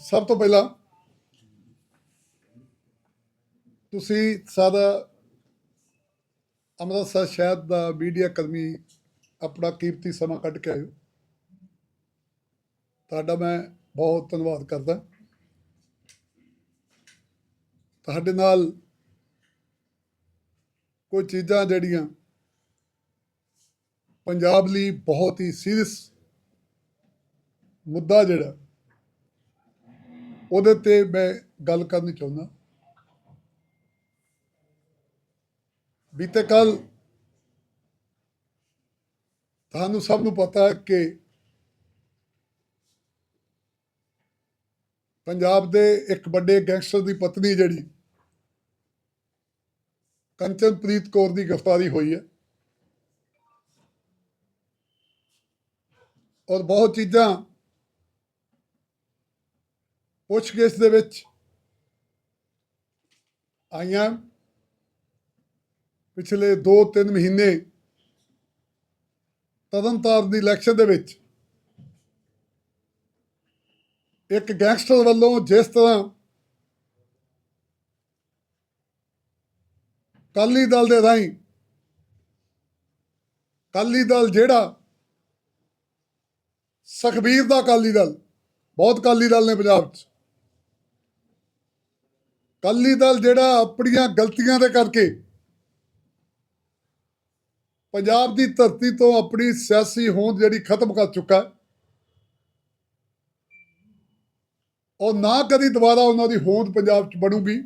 ਸਭ ਤੋਂ ਪਹਿਲਾਂ ਤੁਸੀਂ ਸਾਦਾ ਅੰਮ੍ਰਿਤਸਰ ਸ਼ਹਿਰ ਦਾ ਮੀਡੀਆ ਕਰਮੀ ਆਪਣਾ ਕੀਮਤੀ ਸਮਾਂ ਕੱਢ ਕੇ ਆਇਓ। ਤੁਹਾਡਾ ਮੈਂ ਬਹੁਤ ਧੰਨਵਾਦ ਕਰਦਾ। ਤੁਹਾਡੇ ਨਾਲ ਕੋਈ ਚੀਜ਼ਾਂ ਜਿਹੜੀਆਂ ਪੰਜਾਬ ਲਈ ਬਹੁਤ ਹੀ ਸੀਰੀਅਸ ਮੁੱਦਾ ਜਿਹੜਾ ਉਹਦੇ ਤੇ ਮੈਂ ਗੱਲ ਕਰਨੀ ਚਾਹੁੰਦਾ। ਬੀਤੇ ਕੱਲ ਤੁਹਾਨੂੰ ਸਭ ਨੂੰ ਪਤਾ ਹੈ ਕਿ ਪੰਜਾਬ ਦੇ ਇੱਕ ਵੱਡੇ ਗੈਂਗਸਟਰ ਦੀ ਪਤਨੀ ਜਿਹੜੀ ਕੰਚਨਪ੍ਰੀਤ ਕੌਰ ਦੀ ਗ੍ਰਿਫਤਾਰੀ ਹੋਈ ਹੈ। ਔਰ ਬਹੁਤ ਚੀਜ਼ਾਂ ਪੁੱਛਗਿੱਛ ਦੇ ਵਿੱਚ ਆਈਆਂ ਪਿਛਲੇ 2-3 ਮਹੀਨੇ ਤਰਨਤਾਰਨ ਦੀ ਇਲੈਕਸ਼ਨ ਦੇ ਵਿੱਚ ਇੱਕ ਗੈਂਗਸਟਰ ਵੱਲੋਂ ਜਿਸ ਤਰ੍ਹਾਂ ਕਾਲੀ ਦਲ ਦੇ ਰਾਹੀਂ ਕਾਲੀ ਦਲ ਜਿਹੜਾ ਸਖਬੀਰ ਦਾ ਕਾਲੀ ਦਲ, ਬਹੁਤ ਕਾਲੀ ਦਲ ਨੇ ਪੰਜਾਬ 'ਚ। ਕਾਲੀ ਦਲ ਜਿਹੜਾ ਆਪਣੀਆਂ ਗਲਤੀਆਂ ਦੇ ਕਰਕੇ ਪੰਜਾਬ ਦੀ ਧਰਤੀ ਤੋਂ ਆਪਣੀ ਸਿਆਸੀ ਹੋਂਦ ਜਿਹੜੀ ਖਤਮ ਕਰ ਚੁੱਕਾ ਹੈ, ਉਹ ਨਾ ਕਦੀ ਦੁਬਾਰਾ ਉਹਨਾਂ ਦੀ ਹੋਂਦ ਪੰਜਾਬ 'ਚ ਬਣੂਗੀ।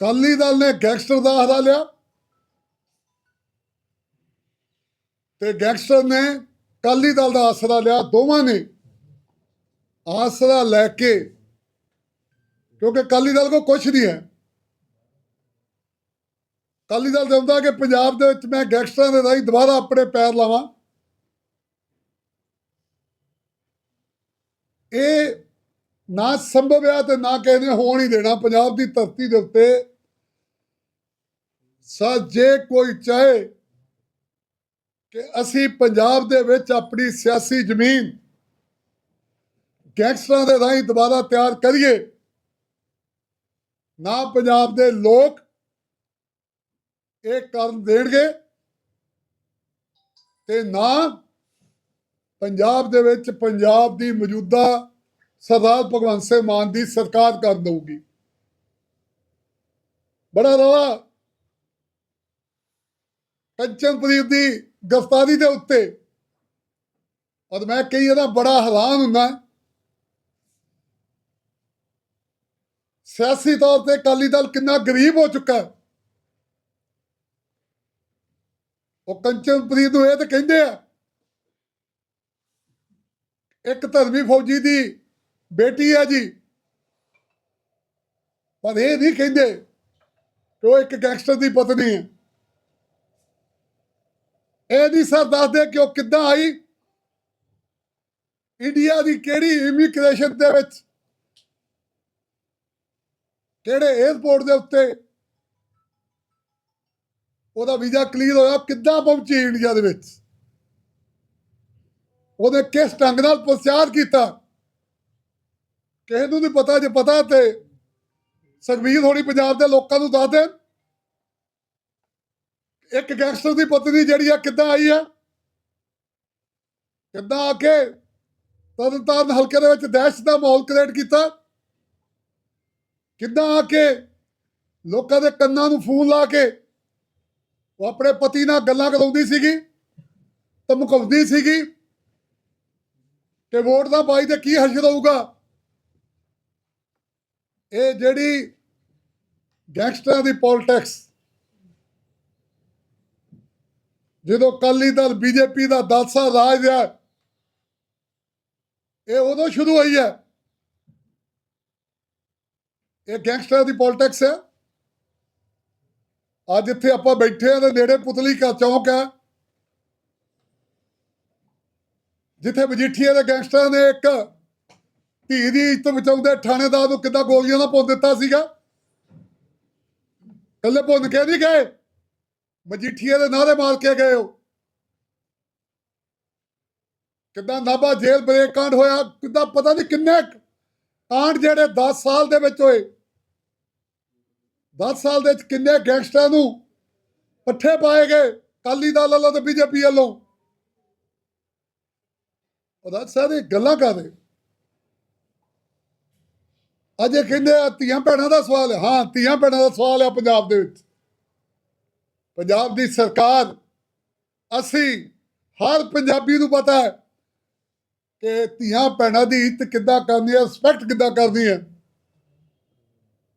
ਕਾਲੀ ਦਲ ਨੇ ਗੈਂਗਸਟਰ ਦਾ ਹਰਾ ਲਿਆ ਤੇ ਗੈਂਗਸਟਰ ਨੇ ਕਾਲੀ ਦਲ ਦਾ ਆਸਰਾ ਲਿਆ। ਦੋਵਾਂ ਨੇ ਆਸਰਾ ਲੈ ਕੇ ਕਿਉਂਕਿ ਕਾਲੀ ਦਲ ਕੋ ਕੁਝ ਨਹੀਂ ਹੈ। ਕਾਲੀ ਦਲ ਚਾਹੁੰਦਾ ਕਿ ਪੰਜਾਬ ਦੇ ਵਿੱਚ ਮੈਂ ਗੈਂਗਸਟਰਾਂ ਦੇ ਰਾਹੀਂ ਦੁਬਾਰਾ ਆਪਣੇ ਪੈਰ ਲਾਵਾਂ। ਇਹ ਨਾ ਸੰਭਵ ਹੈ ਤੇ ਨਾ ਕਿਸੇ ਨੇ ਹੋਣ ਹੀ ਦੇਣਾ। ਪੰਜਾਬ ਦੀ ਧਰਤੀ ਦੇ ਉੱਤੇ ਸਾ ਜੇ ਕੋਈ ਚਾਹੇ ਕਿ ਅਸੀਂ ਪੰਜਾਬ ਦੇ ਵਿੱਚ ਆਪਣੀ ਸਿਆਸੀ ਜ਼ਮੀਨ ਗੈਂਗਸਟਰਾਂ ਦੇ ਰਾਹੀਂ ਦੁਬਾਰਾ ਤਿਆਰ ਕਰੀਏ ਨਾ ਪੰਜਾਬ ਦੇ ਲੋਕ ਇਹ ਕਰਨ ਦੇਣਗੇ ਤੇ ਨਾ ਪੰਜਾਬ ਦੇ ਵਿੱਚ ਪੰਜਾਬ ਦੀ ਮੌਜੂਦਾ ਸਰਦਾਰ ਭਗਵੰਤ ਸਿੰਘ ਮਾਨ ਦੀ ਸਰਕਾਰ ਕਰ ਦਊਗੀ। ਬੜਾ ਰੌਲਾ। ਕੰਚਨਪ੍ਰੀਤ ਦੀ ਗ੍ਰਿਫਤਾਰੀ ਦੇ ਉੱਤੇ। ਔਰ ਮੈਂ ਕਈ ਇਹਦਾ ਬੜਾ ਹੈਰਾਨ ਹੁੰਦਾ। ਸਿਆਸੀ ਤੌਰ ਤੇ ਅਕਾਲੀ ਦਲ ਕਿੰਨਾ ਗਰੀਬ ਹੋ ਚੁੱਕਾ ਹੈ। ਉਹ ਕੰਚਨਪ੍ਰੀਤ ਨੂੰ ਇਹ ਤਾਂ ਕਹਿੰਦੇ ਆ, ਇੱਕ ਧਰਮੀ ਫੌਜੀ ਦੀ ਬੇਟੀ ਹੈ ਜੀ। ਪਰ ਇਹ ਨਹੀਂ ਕਹਿੰਦੇ ਕਿ ਉਹ ਇੱਕ ਗੈਂਗਸਟਰ ਦੀ ਪਤਨੀ ਹੈ। ਇਹ ਨਹੀਂ ਸਰ ਦੱਸਦੇ ਕਿ ਉਹ ਕਿੱਦਾਂ ਆਈ। ਇੰਡੀਆ ਦੀ ਕਿਹੜੀ ਇਮੀਗ੍ਰੇਸ਼ਨ ਦੇ ਵਿੱਚ ਕਿਹੜੇ 에ਅਰਪੋਰਟ ਦੇ ਉੱਤੇ? ਉਹਦਾ ਵੀਜ਼ਾ ਕਲੀਅਰ ਹੋਇਆ ਕਿੱਦਾਂ ਪਹੁੰਚੀ ਇੰਡੀਆ ਦੇ ਵਿੱਚ? ਉਹਨੇ ਕਿਸ ਢੰਗ ਨਾਲ ਪ੍ਰਚਾਰ ਕੀਤਾ? ਕਿਸੇ ਨੂੰ ਨਹੀਂ ਪਤਾ, ਜੇ ਪਤਾ ਤੇ ਸੁਖਬੀਰ ਹੋਣੀ ਪੰਜਾਬ ਦੇ ਲੋਕਾਂ ਨੂੰ ਦੱਸ ਦੇ ਇੱਕ ਗੈਂਗਸਟਰ ਦੀ ਪਤਨੀ ਜਿਹੜੀ ਆ ਕਿੱਦਾਂ ਆਈ ਆ? ਕਿੱਦਾਂ ਆ ਕੇ ਤਰਨਤਾਰਨ ਹਲਕੇ ਦੇ ਵਿੱਚ ਦਹਿਸ਼ਤ ਦਾ ਮਾਹੌਲ ਕ੍ਰੀਏਟ ਕੀਤਾ? ਕਿੱਦਾਂ ਆ ਕੇ ਲੋਕਾਂ ਦੇ ਕੰਨਾਂ ਨੂੰ ਫੂਨ ਲਾ ਕੇ ਉਹ ਆਪਣੇ ਪਤੀ ਨਾਲ ਗੱਲਾਂ ਕਰਾਉਂਦੀ ਸੀਗੀ, ਧਮਕਾਉਂਦੀ ਸੀਗੀ ਕਿ ਵੋਟ ਦਾ ਬਾਈ ਤੇ ਕੀ ਹਸ਼ਰ ਹੋਊਗਾ ਇਹ ਜਿਹੜੀ ਗੈਂਗਸਟਰਾਂ ਦੀ ਪੋਲਿਟਿਕਸ ਜਦੋਂ ਕਾਲੀ ਦਲ, ਬੀਜੇਪੀ ਦਾ ਦਾਸਾ ਰਾਜ ਹੈ ਇਹ ਉਦੋਂ ਸ਼ੁਰੂ ਹੋਈ ਹੈ। ਇਹ ਗੈਂਗਸਟਰ ਦੀ ਪੋਲਿਟਿਕਸ ਹੈ। ਅੱਜ ਇੱਥੇ ਆਪਾਂ ਬੈਠੇ ਆ ਤੇ ਨੇੜੇ ਪੁਤਲੀ ਕਾ ਚੌਂਕ ਹੈ। ਜਿੱਥੇ ਮਜੀਠੀਆ ਦੇ ਗੈਂਗਸਟਰਾਂ ਨੇ ਇੱਕ ਧੀ ਦੀ ਇੱਜ਼ਤ ਬਚਾਉਂਦੇ ਥਾਣੇਦਾਰ ਨੂੰ ਕਿੱਦਾਂ ਗੋਲੀਆਂ ਨਾਲ ਪੁੰਨ ਦਿੱਤਾ ਸੀਗਾ। ਕੱਲੇ ਪੁੰਨ ਕੇ ਨਹੀਂ ਗਏ। ਮਜੀਠੀਆ ਦੇ ਨਾਰੇ ਮਾਰ ਕੇ ਗਏ ਉਹ। ਕਿੱਦਾਂ ਨਾਭਾ ਜੇਲ੍ਹ ਬ੍ਰੇਕ ਕਾਂਡ ਹੋਇਆ, ਕਿੱਦਾਂ ਪਤਾ ਨਹੀਂ ਕਿੰਨੇ ਕਾਂਡ ਜਿਹੜੇ 10 ਸਾਲ ਦੇ ਵਿੱਚ ਹੋਏ। 10 ਸਾਲ ਦੇ ਵਿੱਚ ਕਿੰਨੇ ਗੈਂਗਸਟਰਾਂ ਨੂੰ ਪੱਠੇ ਪਾਏ ਗਏ ਕਾਲੀ ਦਲ ਵੱਲੋਂ ਤੇ ਬੀਜੇਪੀ ਵੱਲੋਂ? ਉਹਦਾ ਸਾਰੇ ਗੱਲਾਂ ਕਰਦੇ ਅਜੇ ਕਹਿੰਦੇ ਆ, ਧੀਆਂ ਭੈਣਾਂ ਦਾ ਸਵਾਲ ਹੈ। ਹਾਂ, ਧੀਆਂ ਭੈਣਾਂ ਦਾ ਸਵਾਲ ਹੈ ਪੰਜਾਬ ਦੇ ਵਿੱਚ। ਪੰਜਾਬ ਦੀ ਸਰਕਾਰ, ਅਸੀਂ ਹਰ ਪੰਜਾਬੀ ਨੂੰ ਪਤਾ ਹੈ ਕਿ ਧੀਆਂ ਭੈਣਾਂ ਦੀ ਇੱਜ਼ਤ ਕਿੱਦਾਂ ਕਰਨੀ ਹੈ ਰਿਸਪੈਕਟ ਕਿੱਦਾਂ ਕਰਨੀ ਹੈ।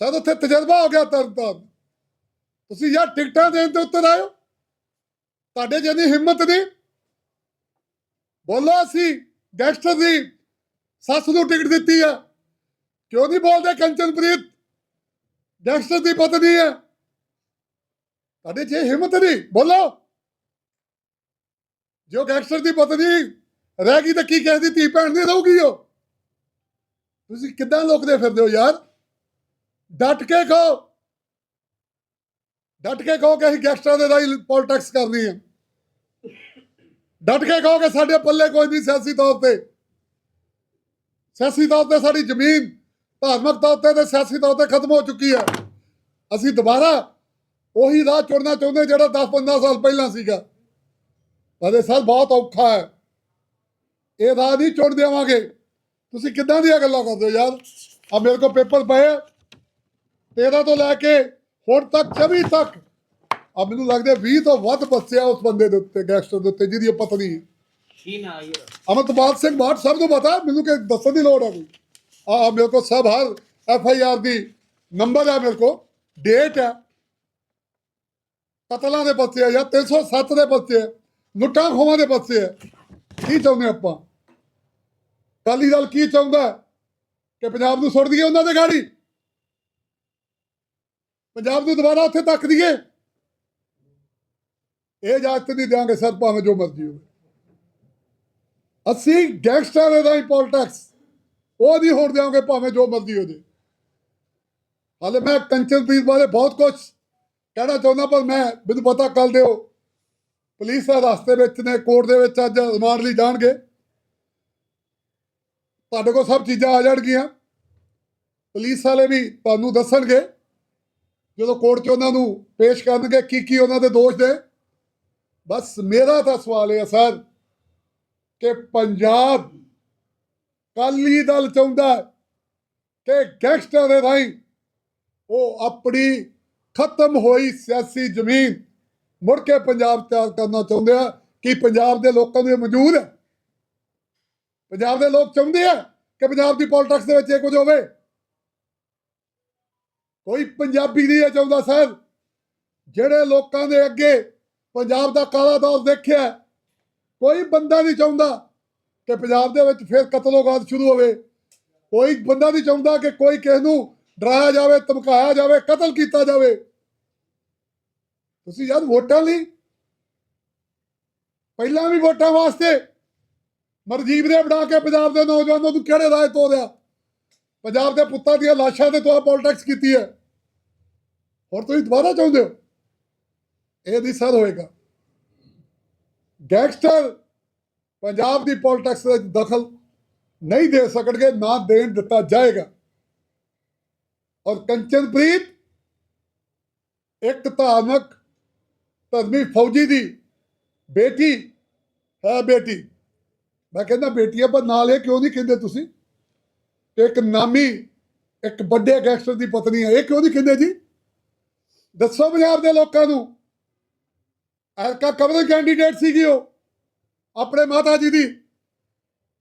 ਸਦ ਉੱਥੇ ਤਜਰਬਾ ਹੋ ਗਿਆ ਤਰਨ ਤਾਰਨ। ਤੁਸੀਂ ਯਾਰ ਟਿਕਟਾਂ ਦੇਣ ਤੇ ਉੱਤਰ ਆਇਓ। ਤੁਹਾਡੇ ਜਿੰਨੀ ਹਿੰਮਤ ਨਹੀਂ ਬੋਲੋ ਅਸੀਂ ਗੈਂਗਸਟਰ ਦੀ ਸੱਸ ਨੂੰ ਟਿਕਟ ਦਿੱਤੀ ਹੈ ਕਿਉਂ ਨਹੀਂ ਬੋਲਦੇ ਕੰਚਨਪ੍ਰੀਤ? ਗੈਂਗਸਟਰ ਦੀ ਪਤਨੀ ਹੈ ਤੁਹਾਡੇ 'ਚ ਇਹ ਹਿੰਮਤ ਨਹੀਂ, ਬੋਲੋ। ਜੋ ਗੈਂਗਸਟਰ ਦੀ ਪਤਨੀ ਰਹਿ ਗਈ ਤਾਂ ਕੀ ਕਹਿੰਦੀ ਧੀ ਭੈਣ ਦੀ ਰਹੂਗੀ ਉਹ। ਤੁਸੀਂ ਕਿੱਦਾਂ ਲੋਕਦੇ ਫਿਰਦੇ ਹੋ ਯਾਰ? ਡਟ ਕੇ ਕਹੋ ਡਟ ਕੇ ਕਹੋ ਕਿ ਅਸੀਂ ਗੈਂਗਸਟਰਾਂ ਦੇ ਰਾਹੀਂ ਪੋਲਿਟਿਕਸ ਕਰਨੀ ਹੈ ਡਟ ਕੇ ਕਹੋ ਕਿ ਸਾਡੇ ਪੱਲੇ ਕੋਈ ਨਹੀਂ ਸਿਆਸੀ ਤੌਰ ਤੇ। ਸਿਆਸੀ ਤੌਰ ਤੇ ਸਾਡੀ ਜ਼ਮੀਨ ਧਾਰਮਿਕ ਤੌਰ ਤੇ ਤੇ ਸਿਆਸੀ ਤੌਰ ਤੇ ਖਤਮ ਹੋ ਚੁੱਕੀ ਹੈ ਅਸੀਂ ਦੁਬਾਰਾ ਉਹੀ ਰਾਹ ਚੁਣਨਾ ਚਾਹੁੰਦੇ ਜਿਹੜਾ 10-15 ਸਾਲ ਪਹਿਲਾਂ ਸੀਗਾ। ਪਰ ਇਹ ਸਾਲ ਬਹੁਤ ਔਖਾ ਹੈ। ਇਹ ਰਾਹ ਨਹੀਂ ਚੁਣ ਦੇਵਾਂਗੇ। ਤੁਸੀਂ ਕਿੱਦਾਂ ਦੀਆਂ ਗੱਲਾਂ ਕਰਦੇ ਹੋ ਯਾਰ? ਆ ਮੇਰੇ ਕੋਲ ਪੇਪਰ ਪਏ 13 ਤੋਂ ਲੈ ਕੇ ਹੁਣ ਤੱਕ 24 ਤੱਕ। ਆ ਮੈਨੂੰ ਲੱਗਦਾ 20 ਤੋਂ ਵੱਧ ਬੱਚੇ ਆ ਉਸ ਬੰਦੇ ਦੇ ਉੱਤੇ ਗੈਂਗਸਟਰ ਦੇ ਉੱਤੇ ਜਿਹਦੀ ਪਤਨੀ ਕੀ ਨਾ ਆਈ ਅਮਰਤਪਾਲ ਸਿੰਘ ਬਾਟ ਸਭ ਨੂੰ ਪਤਾ ਮੈਨੂੰ ਕਿ ਦੱਸਣ ਦੀ ਲੋੜ ਹੈ ਕੋਈ। ਆ ਮੇਰੇ ਕੋਲ ਸਭ ਹਰ ਐਫ ਆਈ ਆਰ ਦੀ ਨੰਬਰ ਹੈ ਮੇਰੇ ਕੋਲ ਡੇਟ ਹੈ। ਕਤਲਾਂ ਦੇ ਬੱਚੇ ਆ ਜਾਂ 307 ਦੇ ਬੱਚੇ ਆ ਲੁੱਟਾਂ ਖੋਹਾਂ ਦੇ ਬੱਚੇ ਆ ਕੀ ਚਾਹੁੰਦੇ ਆਪਾਂ? ਕਾਲੀ ਦਲ ਕੀ ਚਾਹੁੰਦਾ? ਕਿ ਪੰਜਾਬ ਨੂੰ ਸੁੱਟ ਦਈਏ ਉਹਨਾਂ ਦੇ ਗਾੜੀ? ਪੰਜਾਬ ਨੂੰ ਦੁਬਾਰਾ ਉੱਥੇ ਤੱਕ ਦਈਏ ਇਹ ਇਜਾਜ਼ਤ ਨਹੀਂ ਦਿਆਂਗੇ ਸਰ, ਭਾਵੇਂ ਜੋ ਮਰਜ਼ੀ ਹੋਵੇ। ਅਸੀਂ ਗੈਂਗਸਟਰ ਦਾ ਹੀ ਪੋਲਿਟਿਕਸ ਉਹ ਨਹੀਂ ਹੋਣ ਦਿਆਂਗੇ ਭਾਵੇਂ ਜੋ ਮਰਜ਼ੀ ਹੋ ਜੇ। ਹਾਲੇ ਮੈਂ ਕੰਚਨਪ੍ਰੀਤ ਬਾਰੇ ਬਹੁਤ ਕੁਝ ਕਹਿਣਾ ਚਾਹੁੰਦਾ, ਪਰ ਮੈਂ, ਮੈਨੂੰ ਪਤਾ ਕੱਲ ਦਿਓ, ਪੁਲਿਸ ਦਾ ਰਸਤੇ ਵਿੱਚ ਨੇ, ਕੋਰਟ ਦੇ ਵਿੱਚ ਅੱਜ ਰਿਮਾਂਡ ਲਈ ਜਾਣਗੇ। ਤੁਹਾਡੇ ਕੋਲ ਸਭ ਚੀਜ਼ਾਂ ਆ ਜਾਣਗੀਆਂ। ਪੁਲਿਸ ਵਾਲੇ ਵੀ ਤੁਹਾਨੂੰ ਦੱਸਣਗੇ। ਜਦੋਂ ਕੋਰਟ 'ਚ ਉਹਨਾਂ ਨੂੰ ਪੇਸ਼ ਕਰਨਗੇ, ਕੀ ਕੀ ਉਹਨਾਂ ਦੇ ਦੋਸ਼ ਦੇ ਬਸ ਮੇਰਾ ਤਾਂ ਸਵਾਲ ਇਹ ਹੈ ਸਰ ਕਿ ਪੰਜਾਬ ਕਾਲੀ ਦਲ ਚਾਹੁੰਦਾ ਕਿ ਗੈਂਗਸਟਰ ਦੇ ਰਾਹੀਂ ਉਹ ਆਪਣੀ ਖਤਮ ਹੋਈ ਸਿਆਸੀ ਜ਼ਮੀਨ ਮੁੜ ਕੇ ਪੰਜਾਬ ਤਿਆਰ ਕਰਨਾ ਚਾਹੁੰਦੇ ਆ। ਕਿ ਪੰਜਾਬ ਦੇ ਲੋਕਾਂ ਨੂੰ ਇਹ ਮਨਜ਼ੂਰ ਹੈ? ਪੰਜਾਬ ਦੇ ਲੋਕ ਚਾਹੁੰਦੇ ਆ ਕਿ ਪੰਜਾਬ ਦੀ ਪੋਲਿਟਿਕਸ ਦੇ ਵਿੱਚ ਇਹ ਕੁਝ ਹੋਵੇ? ਕੋਈ ਪੰਜਾਬੀ ਨਹੀਂ ਇਹ ਚਾਹੁੰਦਾ ਸਰ ਜਿਹੜੇ ਲੋਕਾਂ ਦੇ ਅੱਗੇ ਪੰਜਾਬ ਦਾ ਕਾਲਾ ਦੌਰ ਦੇਖਿਆ ਕੋਈ ਬੰਦਾ ਨਹੀਂ ਚਾਹੁੰਦਾ ਕਿ ਪੰਜਾਬ ਦੇ ਵਿੱਚ ਫਿਰ ਕਤਲੋਗਾਦ ਸ਼ੁਰੂ ਹੋਵੇ। ਕੋਈ ਬੰਦਾ ਨਹੀਂ ਚਾਹੁੰਦਾ ਕਿ ਕੋਈ ਕਿਸੇ ਨੂੰ ਡਰਾਇਆ ਜਾਵੇ, ਧਮਕਾਇਆ ਜਾਵੇ, ਕਤਲ ਕੀਤਾ ਜਾਵੇ। ਤੁਸੀਂ ਯਾਰ ਵੋਟਾਂ ਲਈ ਪਹਿਲਾਂ ਵੀ ਵੋਟਾਂ ਵਾਸਤੇ ਮਰਜੀਬ ਨੇ ਬਣਾ ਕੇ ਪੰਜਾਬ ਦੇ ਨੌਜਵਾਨਾਂ ਨੂੰ ਕਿਹੜੇ ਰਾਹ ਤੋਰਿਆ? ਪੰਜਾਬ ਦੇ ਪੁੱਤਾਂ ਦੀਆਂ ਲਾਸ਼ਾਂ ਤੇ ਤੋਂ ਪੋਲਿਟਿਕਸ ਕੀਤੀ ਹੈ। ਹੋਰ ਤੁਸੀਂ ਦੁਬਾਰਾ ਚਾਹੁੰਦੇ ਹੋ? ਇਹ ਨਹੀਂ ਸਰ ਹੋਏਗਾ। ਗੈਂਗਸਟਰ ਪੰਜਾਬ ਦੀ ਪੋਲਿਟਿਕਸ ਵਿੱਚ ਦਖਲ ਨਹੀਂ ਦੇ ਸਕਣਗੇ, ਨਾ ਦੇਣ ਦਿੱਤਾ ਜਾਏਗਾ। ਔਰ ਕੰਚਨਪ੍ਰੀਤ ਇੱਕ ਧਾਰਮਿਕ ਧਰਮੀ ਫੌਜੀ ਦੀ ਬੇਟੀ ਹੈ ਬੇਟੀ। ਮੈਂ ਕਹਿੰਦਾ ਬੇਟੀ ਆ ਪਰ ਨਾਲ ਇਹ ਕਿਉਂ ਨਹੀਂ ਕਹਿੰਦੇ ਤੁਸੀਂ? ਕਿ ਇੱਕ ਨਾਮੀ, ਇੱਕ ਵੱਡੇ ਗੈਂਗਸਟਰ ਦੀ ਪਤਨੀ ਹੈ। ਇਹ ਕਿਉਂ ਨਹੀਂ ਕਹਿੰਦੇ ਜੀ? ਦੱਸੋ ਪੰਜਾਬ ਦੇ ਲੋਕਾਂ ਨੂੰ। ਐਲਕਾ ਕਬਰ ਕੈਂਡੀਡੇਟ ਸੀਗੀ ਉਹ, ਆਪਣੇ ਮਾਤਾ ਜੀ ਦੀ।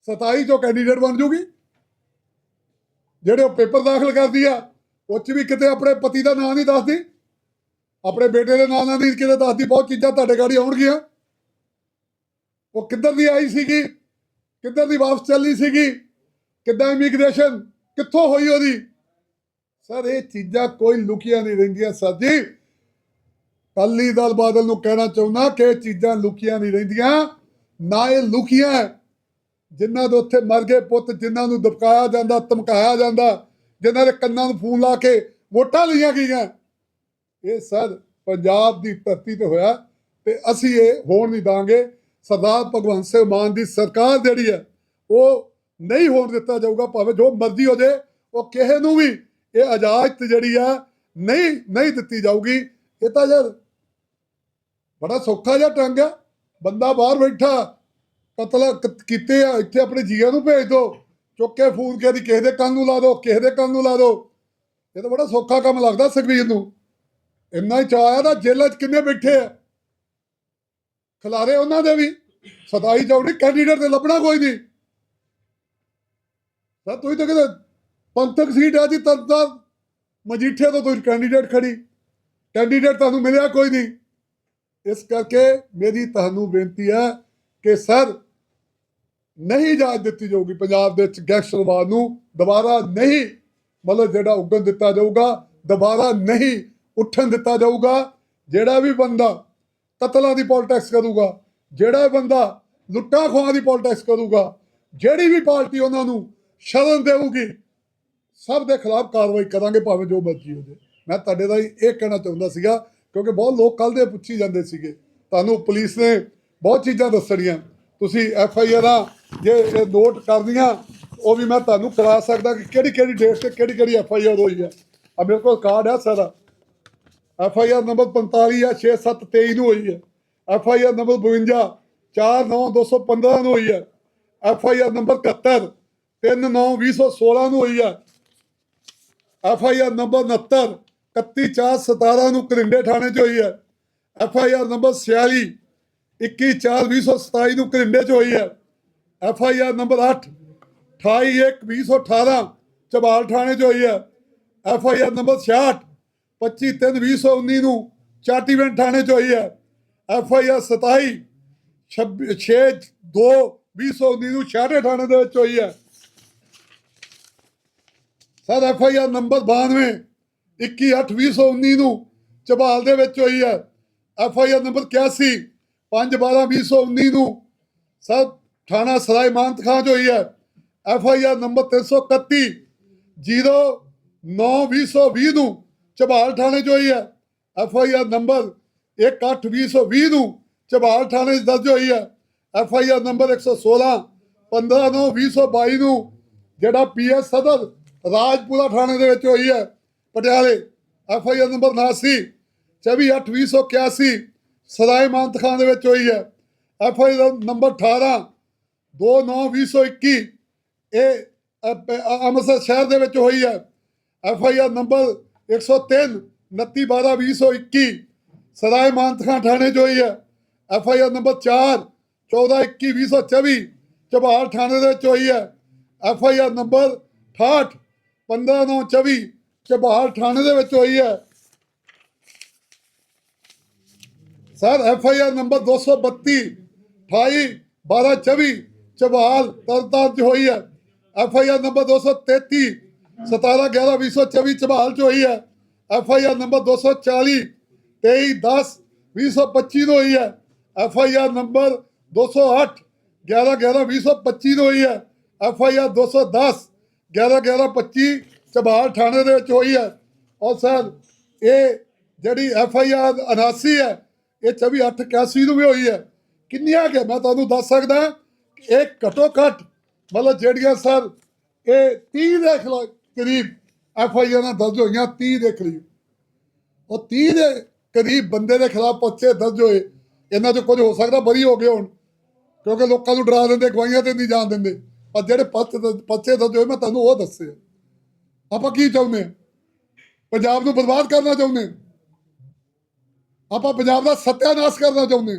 27 ਚੋਂ ਕੈਂਡੀਡੇਟ ਬਣ ਜੂਗੀ। ਜਿਹੜੇ ਉਹ ਪੇਪਰ ਦਾਖਲ ਕਰਦੀ ਆ, ਉਹ ਚ ਵੀ ਕਿਤੇ ਆਪਣੇ ਪਤੀ ਦਾ ਨਾਂ ਨਹੀਂ ਦੱਸਦੀ। ਆਪਣੇ ਬੇਟੇ ਦੇ ਨਾਂ ਨਾਲ ਨਹੀਂ ਕਿਤੇ ਦੱਸਦੀ। ਬਹੁਤ ਚੀਜ਼ਾਂ ਤੁਹਾਡੇ ਗਾੜੀ ਆਉਣਗੀਆਂ। ਉਹ ਕਿੱਧਰ ਦੀ ਆਈ ਸੀਗੀ? ਕਿੱਧਰ ਦੀ ਵਾਪਸ ਚੱਲੀ ਸੀਗੀ? ਕਿੱਦਾਂ ਇਮੀਗ੍ਰੇਸ਼ਨ ਕਿੱਥੋਂ ਹੋਈ ਉਹਦੀ? ਸਰ ਇਹ ਚੀਜ਼ਾਂ ਕੋਈ ਲੁਕੀਆਂ ਨਹੀਂ ਰਹਿੰਦੀਆਂ, ਸਰ ਜੀ। ਅਕਾਲੀ ਦਲ ਬਾਦਲ ਨੂੰ ਕਹਿਣਾ ਚਾਹੁੰਦਾ ਕਿ ਇਹ ਚੀਜ਼ਾਂ ਲੁਕੀਆਂ ਨਹੀਂ ਰਹਿੰਦੀਆਂ, ਨਾ ਇਹ ਲੁਕੀਆਂ ਜਿਨ੍ਹਾਂ ਦੇ ਉੱਥੇ ਮਰ ਗਏ ਪੁੱਤ, ਜਿਨ੍ਹਾਂ ਨੂੰ ਦਬਕਾਇਆ ਜਾਂਦਾ, ਧਮਕਾਇਆ ਜਾਂਦਾ, ਜਿਨ੍ਹਾਂ ਦੇ ਕੰਨਾਂ ਨੂੰ ਫੋਨ ਲਾ ਕੇ ਵੋਟਾਂ ਲਈਆਂ ਗਈਆਂ। ਇਹ ਸਰ ਪੰਜਾਬ ਦੀ ਧਰਤੀ ਤੇ ਹੋਇਆ ਤੇ ਅਸੀਂ ਇਹ ਹੋਣ ਨਹੀਂ ਦਾਂਗੇ। ਸਰਦਾਰ ਭਗਵੰਤ ਸਿੰਘ ਮਾਨ ਦੀ ਸਰਕਾਰ ਜਿਹੜੀ ਹੈ, ਉਹ ਨਹੀਂ ਹੋਣ ਦਿੱਤਾ ਜਾਊਗਾ, ਭਾਵੇਂ ਜੋ ਮਰਜ਼ੀ ਹੋ ਜੇ, ਉਹ ਕਿਸੇ ਨੂੰ ਵੀ ਇਹ ਇਜਾਜ਼ਤ ਜਿਹੜੀ ਆ ਨਹੀਂ ਨਹੀਂ ਦਿੱਤੀ ਜਾਊਗੀ। ਇਹ ਤਾਂ ਯਾਰ ਬੜਾ ਸੌਖਾ ਜਿਹਾ ਟੰਗ ਆ। ਬੰਦਾ ਬਾਹਰ ਬੈਠਾ, ਕਤਲ ਕੀਤੇ ਆ, ਇੱਥੇ ਆਪਣੇ ਜੀਆਂ ਨੂੰ ਭੇਜ ਦੋ। ਚੁੱਕ ਕੇ ਫੋਨ ਕੇ ਦੀ ਕਿਸੇ ਦੇ ਕੰਨ ਨੂੰ ਲਾ ਦੋ, ਕਿਸੇ ਦੇ ਕੰਨ ਨੂੰ ਲਾ ਦੋ। ਇਹ ਤਾਂ ਬੜਾ ਸੌਖਾ ਕੰਮ ਲੱਗਦਾ ਸੁਖਬੀਰ ਨੂੰ। ਇੰਨਾ ਹੀ ਚਾਹ ਆ ਤਾਂ ਜੇਲ੍ਹਾਂ 'ਚ ਕਿੰਨੇ ਬੈਠੇ ਆ? ਖਿਲਾਰੇ ਉਹਨਾਂ ਦੇ ਵੀ। ਸਤਾਈ ਚੌੜੀ ਕੈਂਡੀਡੇਟ ਤੇ ਲੱਭਣਾ ਕੋਈ ਨਹੀਂ। ਸਰ ਤੁਸੀਂ ਤਾਂ ਕਹਿੰਦੇ ਪੰਥਕ ਸੀਟ ਆ ਜੀ ਤਰਦਾ ਮਜੀਠੇ ਤੋਂ ਤੁਸੀਂ ਕੈਂਡੀਡੇਟ ਖੜੀ ਕੈਂਡੀਡੇਟ ਤੁਹਾਨੂੰ ਮਿਲਿਆ ਕੋਈ ਨਹੀਂ। ਇਸ ਕਰਕੇ ਮੇਰੀ ਤੁਹਾਨੂੰ ਬੇਨਤੀ ਹੈ ਕਿ ਸਰ, ਨਹੀਂ ਇਜਾਜ਼ਤ ਦਿੱਤੀ ਜਾਊਗੀ ਪੰਜਾਬ ਦੇ ਵਿੱਚ ਗੈਂਗਸਟਰਵਾਦ ਨੂੰ। ਦੁਬਾਰਾ ਨਹੀਂ, ਮਤਲਬ ਜਿਹੜਾ ਉੱਗਣ ਦਿੱਤਾ ਜਾਊਗਾ, ਦੁਬਾਰਾ ਨਹੀਂ ਉੱਠਣ ਦਿੱਤਾ ਜਾਊਗਾ। ਜਿਹੜਾ ਵੀ ਬੰਦਾ ਕਤਲਾਂ ਦੀ ਪੋਲਿਟਿਕਸ ਕਰੂਗਾ, ਜਿਹੜਾ ਬੰਦਾ ਲੁੱਟਾਂ ਖੋਹਾਂ ਦੀ ਪੋਲਿਟਿਕਸ ਕਰੂਗਾ, ਜਿਹੜੀ ਵੀ ਪਾਰਟੀ ਉਹਨਾਂ ਨੂੰ ਸ਼ਰਨ ਦੇਊਗੀ। ਸਭ ਦੇ ਖਿਲਾਫ ਕਾਰਵਾਈ ਕਰਾਂਗੇ ਭਾਵੇਂ ਜੋ ਮਰਜ਼ੀ ਹੋ ਜਾਵੇ ਮੈਂ ਤੁਹਾਡੇ ਦਾ ਇਹ ਕਹਿਣਾ ਚਾਹੁੰਦਾ ਸੀਗਾ, ਕਿਉਂਕਿ ਬਹੁਤ ਲੋਕ ਕੱਲ ਦੇ ਪੁੱਛੀ ਜਾਂਦੇ ਸੀਗੇ। ਤੁਹਾਨੂੰ ਪੁਲਿਸ ਨੇ ਬਹੁਤ ਚੀਜ਼ਾਂ ਦੱਸਣੀਆਂ। ਤੁਸੀਂ ਐਫ ਆਈ ਆਰਾਂ ਜੇ ਇਹ ਨੋਟ ਕਰਦੀਆਂ ਉਹ ਵੀ ਮੈਂ ਤੁਹਾਨੂੰ ਕਰਾ ਸਕਦਾ ਕਿ ਕਿਹੜੀ ਕਿਹੜੀ ਡੇਟ ਤੇ ਕਿਹੜੀ ਕਿਹੜੀ ਐਫ ਆਈ ਆਰ ਹੋਈ ਹੈ। ਆ ਮੇਰੇ ਕੋਲ ਕਾਰਡ ਹੈ ਸਾਰਾ। ਐਫ ਆਈ ਆਰ ਨੰਬਰ 45 ਆ 6723 ਨੂੰ ਹੋਈ ਹੈ। ਐਫ ਆਈ ਆਰ ਨੰਬਰ 52 49215 ਨੂੰ ਹੋਈ ਹੈ। ਐਫ ਆਈ ਆਰ ਨੰਬਰ 71 39216 ਨੂੰ ਹੋਈ ਹੈ ਐਫ ਆਈ ਆਰ ਨੰਬਰ 69 31417 ਨੂੰ ਕਰਿੰਡੇ ਥਾਣੇ 'ਚ ਹੋਈ ਹੈ ਐਫ ਆਈ ਆਰ ਨੰਬਰ 46 21427 ਨੂੰ ਕਰਿੰਡੇ 'ਚ ਹੋਈ ਹੈ F I R number 8 28118 Chabal ਥਾਣੇ 'ਚ ਹੋਈ ਹੈ ਐਫ ਆਈ ਆਰ ਨੰਬਰ 66 25/3/2019 ਨੂੰ ਚਾਟੀਵਿੰਡ ਥਾਣੇ 'ਚ ਹੋਈ ਹੈ ਐਫ ਆਈ ਆਰ 27 6/2/2019 ਨੂੰ ਛਾਟੇ ਥਾਣੇ ਦੇ ਵਿੱਚ ਹੋਈ ਹੈ sir F I R number 92 21/8/2019 ਨੂੰ ਚਬਾਲ ਦੇ ਵਿੱਚ ਹੋਈ ਹੈ ਐਫ ਆਈ ਆਰ ਨੰਬਰ 81 5/12/2019 ਨੂੰ ਸਰ ਥਾਣਾ ਸਰਾਏ ਮਾਨਤ ਖਾਂ 'ਚ ਹੋਈ ਹੈ ਐਫ ਆਈ ਆਰ ਨੰਬਰ 331 09/2020 ਨੂੰ ਚਬਾਲ ਥਾਣੇ 'ਚ ਹੋਈ ਹੈ ਐਫ ਆਈ ਆਰ ਨੰਬਰ 18/2020 ਨੂੰ ਚਬਾਲ ਥਾਣੇ 'ਚ ਦਰਜ ਹੋਈ ਹੈ ਐਫ ਆਈ ਆਰ ਨੰਬਰ 116 15/9/2022 ਨੂੰ ਜਿਹੜਾ ਪੀ ਐਸ ਸਦਰ ਰਾਜਪੁਰਾ ਥਾਣੇ ਦੇ ਵਿੱਚ ਹੋਈ ਹੈ। ਪਟਿਆਲੇ, F I R number 89 24/8/2081 Sarai Manat Khan ਦੇ ਵਿੱਚ ਹੋਈ ਹੈ। ਐਫ ਆਈ ਆਰ ਨੰਬਰ 18 2/9/2021 ਇਹ ਅ- ਅ- ਅੰਮ੍ਰਿਤਸਰ ਸ਼ਹਿਰ ਦੇ ਵਿੱਚ ਹੋਈ ਹੈ। F I R number 103 29/12/2021 Sarai Manat Khan ਥਾਣੇ 'ਚ ਹੋਈ ਹੈ। F I R number 4 14/21/2024 Chabal ਥਾਣੇ ਦੇ ਵਿੱਚ ਹੋਈ ਹੈ। F I R number 68 15/9/24 Chabal ਥਾਣੇ ਦੇ ਵਿੱਚ ਹੋਈ ਹੈ। Sir F I R number 232 28 12 24 Chabal ਤਰਤਾਰ ਚ ਹੋਈ ਹੈ। F I R number 233 17 11 2024 Chabal ਚ ਹੋਈ ਹੈ। ਐਫ ਆਈ ਆਰ ਨੰਬਰ 240 23 10 2025 ਨੂੰ ਹੋਈ ਹੈ। ਐਫ ਆਈ ਆਰ ਨੰਬਰ 208 11 11 2025 ਨੂੰ ਹੋਈ ਹੈ। ਐਫ ਆਈ ਆਰ 210 11 11 25 ਚਬਾਲ ਥਾਣੇ ਦੇ ਵਿੱਚ ਹੋਈ ਹੈ। ਔਰ ਸਰ, ਇਹ ਜਿਹੜੀ ਐਫ ਆਈ ਆਰ 89 ਹੈ, ਇਹ 24 8 81 ਨੂੰ ਵੀ ਹੋਈ ਹੈ। ਕਿੰਨੀਆਂ ਕਿ ਮੈਂ ਤੁਹਾਨੂੰ ਦੱਸ ਸਕਦਾ ਇਹ ਘਟੋ ਘੱਟ, ਮਤਲਬ ਜਿਹੜੀਆਂ ਸਰ, ਇਹ 30 ਦੇ ਖਿਲਾ- ਕਰੀਬ ਐਫ ਆਈ ਆਰ ਨਾਲ ਦਰਜ ਹੋਈਆਂ 30 ਦੇ ਕਰੀਬ। ਉਹ 30 ਦੇ ਕਰੀਬ ਬੰਦੇ ਦੇ ਖਿਲਾਫ ਪਰਚੇ ਦਰਜ ਹੋਏ। ਇਹਨਾਂ 'ਚੋਂ ਕੁਝ ਹੋ ਸਕਦਾ ਬਰੀ ਹੋ ਗਏ ਹੁਣ, ਕਿਉਂਕਿ ਲੋਕਾਂ ਨੂੰ ਡਰਾ ਦਿੰਦੇ ਗਵਾਈਆਂ ਤੇ ਨਹੀਂ ਜਾਣ ਦਿੰਦੇ। ਪਰ ਜਿਹੜੇ ਪਰਚੇ ਦ- ਪਰਚੇ ਦਰਜ ਹੋਏ ਮੈਂ ਤੁਹਾਨੂੰ ਉਹ ਦੱਸੇ। ਆਪਾਂ ਕੀ ਚਾਹੁੰਦੇ ਪੰਜਾਬ ਨੂੰ ਬਰਬਾਦ ਕਰਨਾ ਚਾਹੁੰਦੇ ਆਪਾਂ ਪੰਜਾਬ ਦਾ ਸਤਿਆਨਾਸ਼ ਕਰਨਾ ਚਾਹੁੰਦੇ